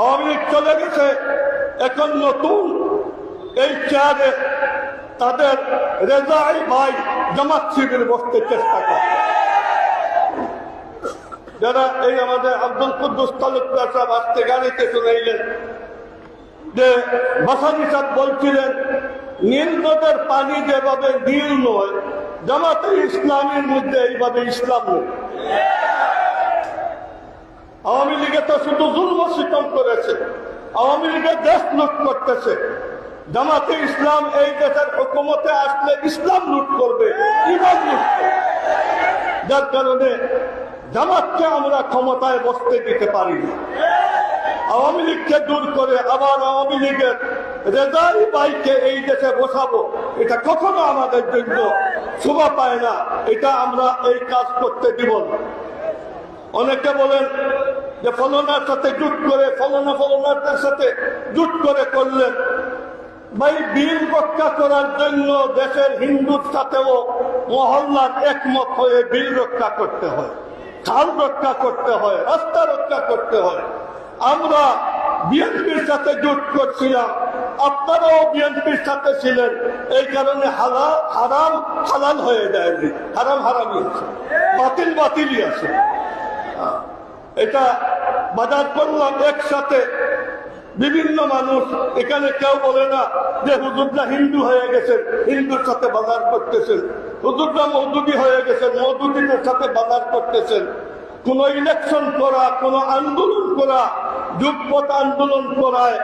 আওয়ামী লীগ চলে গেছে। এখন নতুন এই চেয়ারে তাদের রেজাই ভাই জামাত শিবির বসতে চেষ্টা করে। যারা এই আমাদের আব্দুল কুদ্দুস তালুকদার সাহেব আজকে গাড়িতে শুনাইলেন যে বাসানি সাহেব বলছিলেন, নীল নদের পানি যেভাবে নীল নয়, জামাতে ইসলামের মধ্যে এইভাবে ইসলাম নেই। আওয়ামী লীগে তো শুধু জুলম সিতম করেছে। আওয়ামী লীগের দেশ লুট করতেছে। জামাতে ইসলাম এই দেশের হুকুমতে আসলে ইসলাম লুট করবে। যার কারণে জামাতকে আমরা ক্ষমতায় বসতে দিতে পারি না। আওয়ামী লীগকে দূর করে আবার আওয়ামী লীগের রেজাই বাইকে এই দেশে বসাবো। এটা কখনো আমাদের জন্য শোভা পায় না। এটা আমরা এই কাজ করতে দিব না। অনেকে বলেন যে ফলনার সাথে জুট করে, ফলনা ফলনারদের সাথে জুট করে করলেন। ভাই রক্ষা করার জন্য দেশের হিন্দুর সাথেও একমত হয়ে রক্ষা করতে হয় রক্ষা করতে হয় রক্ষা করতে হয়। আমরা বিএনপির সাথে আপনারাও বিএনপির সাথে ছিলেন। এই কারণে হালাল, হারাম, হালাল হয়ে যায়নি, হারাম, হারামই আছে। বাতিল, বাতিলই আছে। এটা বাজার করলাম একসাথে। বিভিন্ন মানুষ, এখানে কেউ বলে না যে হুজুররা হিন্দু হয়ে গেছেন হিন্দুর সাথে বাজার করতেছেন। হুজুররা মৌদুদি হয়ে গেছেন মৌদুদিদের সাথে বাজার করতেছেন। কোন ইলেকশন করা, কোন আন্দোলন করা যুগপথ আন্দোলন করায়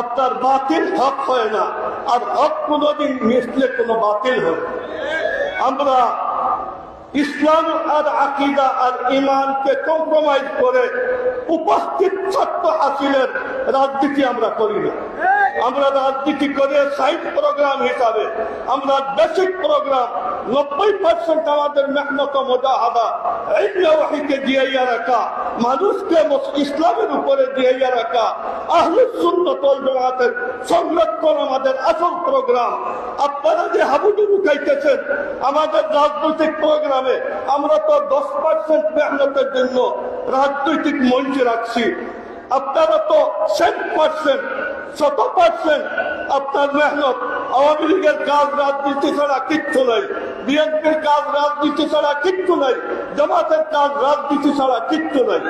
আপনার বাতিল হক হয় না। আর হক কোনোদিন মিশলে কোনো বাতিল হয়। আমরা ইসলাম আর আকিদা আর ইমানকে কম্প্রোমাইজ করে উপস্থিত সত্য হাসিলের রাজনীতি আমরা করি না। আমরা রাজনীতি করে সাইড প্রোগ্রাম হিসাবে, আমরা বেসিক প্রোগ্রাম নব্বই পার্সেন্ট আমাদের মেহনত মোজাহাদা এই ওয়াহিকে দিয়াইয়া রাখা, মানুষকে ইসলামের উপরে দিয়াইয়া রাখা আহলুস সুন্নত ওয়াল জামাতের সংরক্ষণ আমাদের আসল প্রোগ্রাম আপনারা যে হাবুডুবু খাইতেছেন, আমাদের রাজনৈতিক প্রোগ্রামে আমরা তো দশ পার্সেন্ট মেহনতের জন্য রাজনৈতিক মঞ্চে রাখছি। আপনারা তো সেন্ট পার্সেন্ট শত পার্সেন্ট আপনার মেহনত আওয়ামী লীগের কাজ রাজনীতি ছাড়া কিচ্ছু নাই। বিএনপির কাজ রাজনীতি ছাড়া কিচ্ছু নাই। জামাতের কাজ রাজনীতি ছাড়া কিচ্ছু নাই।